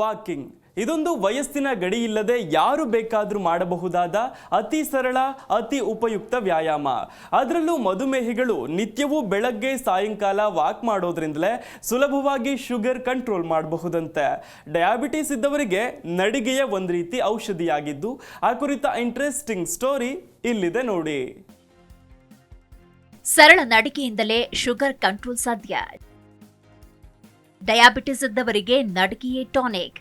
Walking. ಇದೊಂದು ವಯಸ್ಸಿನ ಗಡಿ ಇಲ್ಲದೆ ಯಾರು ಬೇಕಾದರೂ ಮಾಡಬಹುದಾದ ಅತಿ ಸರಳ, ಅತಿ ಉಪಯುಕ್ತ ವ್ಯಾಯಾಮ. ಅದರಲ್ಲೂ ಮಧುಮೇಹಿಗಳು ನಿತ್ಯವೂ ಬೆಳಗ್ಗೆ, ಸಾಯಂಕಾಲ ವಾಕ್ ಮಾಡೋದ್ರಿಂದಲೇ ಸುಲಭವಾಗಿ ಶುಗರ್ ಕಂಟ್ರೋಲ್ ಮಾಡಬಹುದಂತೆ. ಡಯಾಬಿಟೀಸ್ ಇದ್ದವರಿಗೆ ನಡಿಗೆಯ ಒಂದು ರೀತಿ ಔಷಧಿಯಾಗಿದ್ದು, ಆ ಕುರಿತ ಇಂಟ್ರೆಸ್ಟಿಂಗ್ ಸ್ಟೋರಿ ಇಲ್ಲಿದೆ ನೋಡಿ. ಸರಳ ನಡಿಗೆಯಿಂದಲೇ ಶುಗರ್ ಕಂಟ್ರೋಲ್ ಸಾಧ್ಯ. ಡಯಾಬಿಟಿಸ್ ಇದ್ದವರಿಗೆ ನಡಗಿಯೇ ಟಾನಿಕ್.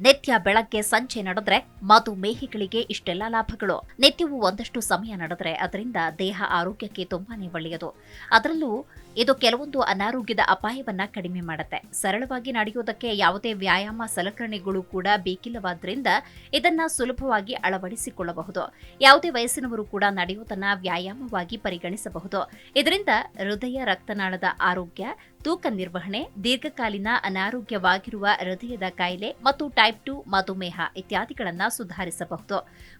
ನಿತ್ಯ ಬೆಳಗ್ಗೆ ಸಂಜೆ ನಡೆದ್ರೆ ಮಧುಮೇಹಿಗಳಿಗೆ ಇಷ್ಟೆಲ್ಲ ಲಾಭಗಳು. ನಿತ್ಯವೂ ಒಂದಷ್ಟು ಸಮಯ ನಡೆದ್ರೆ ಅದರಿಂದ ದೇಹ ಆರೋಗ್ಯಕ್ಕೆ ತುಂಬಾನೇ ಒಳ್ಳೆಯದು. ಅದರಲ್ಲೂ ಇದು ಕೆಲವೊಂದು ಅನಾರೋಗ್ಯದ ಅಪಾಯವನ್ನ ಕಡಿಮೆ ಮಾಡುತ್ತೆ. ಸರಳವಾಗಿ ನಡೆಯುವುದಕ್ಕೆ ಯಾವುದೇ ವ್ಯಾಯಾಮ ಸಲಕರಣೆಗಳು ಕೂಡ ಬೇಕಿಲ್ಲವಾದ್ರಿಂದ ಇದನ್ನ ಸುಲಭವಾಗಿ ಅಳವಡಿಸಿಕೊಳ್ಳಬಹುದು. ಯಾವುದೇ ವಯಸ್ಸಿನವರು ಕೂಡ ನಡೆಯುವುದನ್ನ ವ್ಯಾಯಾಮವಾಗಿ ಪರಿಗಣಿಸಬಹುದು. ಇದರಿಂದ ಹೃದಯ ರಕ್ತನಾಳದ ಆರೋಗ್ಯ, ತೂಕ ನಿರ್ವಹಣೆ, ದೀರ್ಘಕಾಲೀನ ಅನಾರೋಗ್ಯವಾಗಿರುವ ಹೃದಯದ ಕಾಯಿಲೆ ಮತ್ತು ಟೈಪ್ ಟು ಮಧುಮೇಹ ಇತ್ಯಾದಿಗಳನ್ನು ಸುಧಾರಿಸಬಹುದು.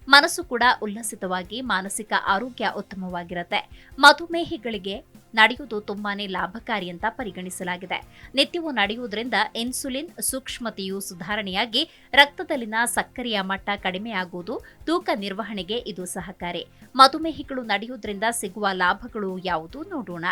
ಮನಸ್ಸು ಕೂಡ ಉಲ್ಲಸಿತವಾಗಿ ಮಾನಸಿಕ ಆರೋಗ್ಯ ಉತ್ತಮವಾಗಿರುತ್ತೆ. ಮಧುಮೇಹಿಗಳಿಗೆ ನಡೆಯುವುದು ತುಂಬಾನೇ ಲಾಭಕಾರಿ ಅಂತ ಪರಿಗಣಿಸಲಾಗಿದೆ. ನಿತ್ಯವೂ ನಡೆಯುವುದರಿಂದ ಇನ್ಸುಲಿನ್ ಸೂಕ್ಷ್ಮತೆಯು ಸುಧಾರಣೆಯಾಗಿ ರಕ್ತದಲ್ಲಿನ ಸಕ್ಕರೆಯ ಮಟ್ಟ ಕಡಿಮೆಯಾಗುವುದು ತೂಕ ನಿರ್ವಹಣೆಗೆ ಇದು ಸಹಕಾರಿ. ಮಧುಮೇಹಿಗಳು ನಡೆಯುವುದರಿಂದ ಸಿಗುವ ಲಾಭಗಳು ಯಾವುದು ನೋಡೋಣ.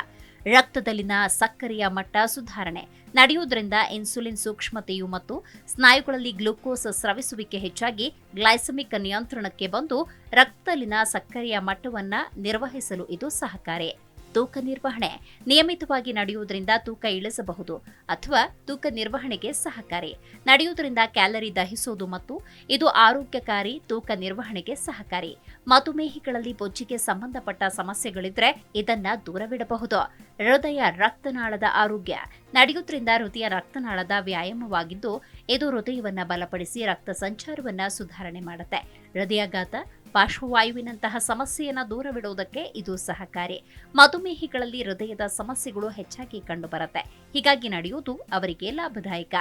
ರಕ್ತದಲ್ಲಿನ ಸಕ್ಕರೆಯ ಮಟ್ಟ ಸುಧಾರಣೆ. ನಡೆಯುವುದರಿಂದ ಇನ್ಸುಲಿನ್ ಸೂಕ್ಷ್ಮತೆಯು ಮತ್ತು ಸ್ನಾಯುಗಳಲ್ಲಿ ಗ್ಲೂಕೋಸ್ ಸ್ರವಿಸುವಿಕೆ ಹೆಚ್ಚಾಗಿ ಗ್ಲೈಸಮಿಕ್ ನಿಯಂತ್ರಣಕ್ಕೆ ಬಂದು ರಕ್ತದಲ್ಲಿನ ಸಕ್ಕರೆಯ ಮಟ್ಟವನ್ನು ನಿರ್ವಹಿಸಲು ಇದು ಸಹಕಾರಿ. ತೂಕ ನಿರ್ವಹಣೆ ನಿಯಮಿತವಾಗಿ ನಡೆಯುವುದರಿಂದ ತೂಕ ಇಳಿಸಬಹುದು ಅಥವಾ ತೂಕ ನಿರ್ವಹಣೆಗೆ ಸಹಕಾರಿ. ನಡೆಯುವುದರಿಂದ ಕ್ಯಾಲರಿ ದಹಿಸುವುದು ಮತ್ತು ಇದು ಆರೋಗ್ಯಕಾರಿ ತೂಕ ನಿರ್ವಹಣೆಗೆ ಸಹಕಾರಿ. ಮಧುಮೇಹಿಗಳಲ್ಲಿ ಬೊಜ್ಜಿಗೆ ಸಂಬಂಧಪಟ್ಟ ಸಮಸ್ಯೆಗಳಿದ್ರೆ ಇದನ್ನ ದೂರವಿಡಬಹುದು. ಹೃದಯ ರಕ್ತನಾಳದ ಆರೋಗ್ಯ. ನಡೆಯುವುದರಿಂದ ಹೃದಯ ರಕ್ತನಾಳದ ವ್ಯಾಯಾಮವಾಗಿದ್ದು, ಇದು ಹೃದಯವನ್ನ ಬಲಪಡಿಸಿ ರಕ್ತ ಸಂಚಾರವನ್ನ ಸುಧಾರಣೆ ಮಾಡುತ್ತೆ. ಹೃದಯಾಘಾತ ಪಾರ್ಶ್ವವಾಯುವಿನಂತಹ ಸಮಸ್ಯೆಯನ್ನು ದೂರವಿಡುವುದಕ್ಕೆ ಇದು ಸಹಕಾರಿ. ಮಧುಮೇಹಿಗಳಲ್ಲಿ ಹೃದಯದ ಸಮಸ್ಯೆಗಳು ಹೆಚ್ಚಾಗಿ ಕಂಡುಬರುತ್ತೆ. ಹೀಗಾಗಿ ನಡೆಯುವುದು ಅವರಿಗೆ ಲಾಭದಾಯಕ.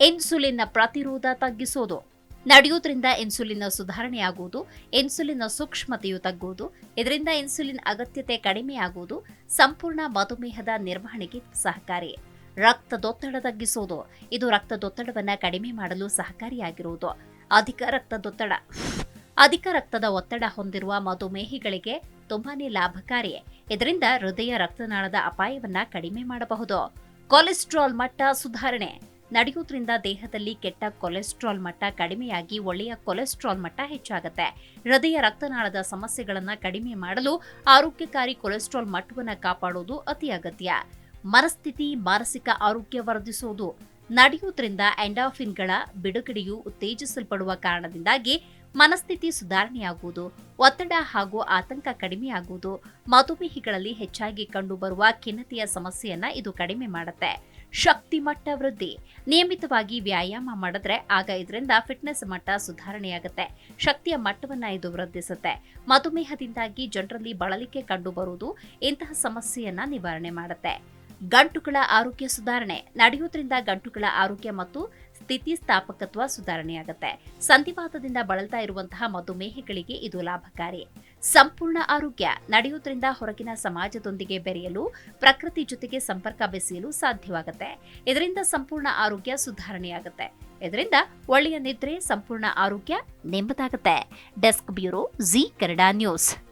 ಇನ್ಸುಲಿನ್ ಪ್ರತಿರೋಧ ತಗ್ಗಿಸೋದು. ನಡೆಯುವುದರಿಂದ ಇನ್ಸುಲಿನ್ ಸುಧಾರಣೆಯಾಗುವುದು ಇನ್ಸುಲಿನ್ ಸೂಕ್ಷ್ಮತೆಯು ತಗ್ಗುವುದು, ಇದರಿಂದ ಇನ್ಸುಲಿನ್ ಅಗತ್ಯತೆ ಕಡಿಮೆಯಾಗುವುದು ಸಂಪೂರ್ಣ ಮಧುಮೇಹದ ನಿರ್ವಹಣೆಗೆ ಸಹಕಾರಿ. ರಕ್ತದೊತ್ತಡ ತಗ್ಗಿಸೋದು. ಇದು ರಕ್ತದೊತ್ತಡವನ್ನು ಕಡಿಮೆ ಮಾಡಲು ಸಹಕಾರಿಯಾಗಿರುವುದು. ಅಧಿಕ ರಕ್ತದೊತ್ತಡ. ಅಧಿಕ ರಕ್ತದ ಒತ್ತಡ ಹೊಂದಿರುವ ಮಧುಮೇಹಿಗಳಿಗೆ ತುಂಬಾನೇ ಲಾಭಕಾರಿ. ಇದರಿಂದ ಹೃದಯ ರಕ್ತನಾಳದ ಅಪಾಯವನ್ನ ಕಡಿಮೆ ಮಾಡಬಹುದು. ಕೊಲೆಸ್ಟ್ರಾಲ್ ಮಟ್ಟ ಸುಧಾರಣೆ. ನಡೆಯುವುದರಿಂದ ದೇಹದಲ್ಲಿ ಕೆಟ್ಟ ಕೊಲೆಸ್ಟ್ರಾಲ್ ಮಟ್ಟ ಕಡಿಮೆಯಾಗಿ ಒಳ್ಳೆಯ ಕೊಲೆಸ್ಟ್ರಾಲ್ ಮಟ್ಟ ಹೆಚ್ಚಾಗುತ್ತೆ. ಹೃದಯ ರಕ್ತನಾಳದ ಸಮಸ್ಯೆಗಳನ್ನು ಕಡಿಮೆ ಮಾಡಲು ಆರೋಗ್ಯಕಾರಿ ಕೊಲೆಸ್ಟ್ರಾಲ್ ಮಟ್ಟವನ್ನು ಕಾಪಾಡುವುದು ಅತಿ ಅಗತ್ಯ. ಮನಸ್ಥಿತಿ, ಮಾನಸಿಕ ಆರೋಗ್ಯ ವರ್ಧಿಸುವುದು ನಡೆಯುವುದರಿಂದ ಎಂಡಾಫಿನ್ಗಳ ಬಿಡುಗಡೆಯು ಉತ್ತೇಜಿಸಲ್ಪಡುವ ಕಾರಣದಿಂದಾಗಿ ಮನಸ್ಥಿತಿ ಸುಧಾರಣೆಯಾಗುವುದು, ಒತ್ತಡ ಹಾಗೂ ಆತಂಕ ಕಡಿಮೆಯಾಗುವುದು, ಮಧುಮೇಹಿಗಳಲ್ಲಿ ಹೆಚ್ಚಾಗಿ ಕಂಡುಬರುವ ಖಿನ್ನತೆಯ ಸಮಸ್ಯೆಯನ್ನ ಇದು ಕಡಿಮೆ ಮಾಡುತ್ತೆ. ಶಕ್ತಿ ಮಟ್ಟ ವೃದ್ಧಿ, ನಿಯಮಿತವಾಗಿ ವ್ಯಾಯಾಮ ಮಾಡಿದ್ರೆ ಆಗ ಇದರಿಂದ ಫಿಟ್ನೆಸ್ ಮಟ್ಟ ಸುಧಾರಣೆಯಾಗುತ್ತೆ. ಶಕ್ತಿಯ ಮಟ್ಟವನ್ನ ಇದು ವೃದ್ಧಿಸುತ್ತೆ. ಮಧುಮೇಹದಿಂದಾಗಿ ಜನರಲ್ಲಿ ಬಳಲಿಕೆ ಕಂಡುಬರುವುದು ಇಂತಹ ಸಮಸ್ಯೆಯನ್ನ ನಿವಾರಣೆ ಮಾಡುತ್ತೆ. ಗಂಟುಗಳ ಆರೋಗ್ಯ ಸುಧಾರಣೆ. ನಡೆಯುವುದರಿಂದ ಗಂಟುಗಳ ಆರೋಗ್ಯ ಮತ್ತು ಸ್ಥಿತಿಸ್ಥಾಪಕತ್ವ ಸುಧಾರಣೆಯಾಗುತ್ತೆ. ಸಂಧಿವಾತದಿಂದ ಬಳಲ್ತಾ ಇರುವಂತಹ ಮಧುಮೇಹಗಳಿಗೆ ಇದು ಲಾಭಕಾರಿ. ಸಂಪೂರ್ಣ ಆರೋಗ್ಯ ನಡೆಯುವುದರಿಂದ ಹೊರಗಿನ ಸಮಾಜದೊಂದಿಗೆ ಬೆರೆಯಲು, ಪ್ರಕೃತಿ ಜೊತೆಗೆ ಸಂಪರ್ಕ ಬೆಸೆಯಲು ಸಾಧ್ಯವಾಗುತ್ತೆ. ಇದರಿಂದ ಸಂಪೂರ್ಣ ಆರೋಗ್ಯ ಸುಧಾರಣೆಯಾಗುತ್ತೆ. ಇದರಿಂದ ಒಳ್ಳೆಯ ನಿದ್ರೆ, ಸಂಪೂರ್ಣ ಆರೋಗ್ಯ ನೆಮ್ಮದಾಗುತ್ತೆ. Desk bureau, Zee Kannada news.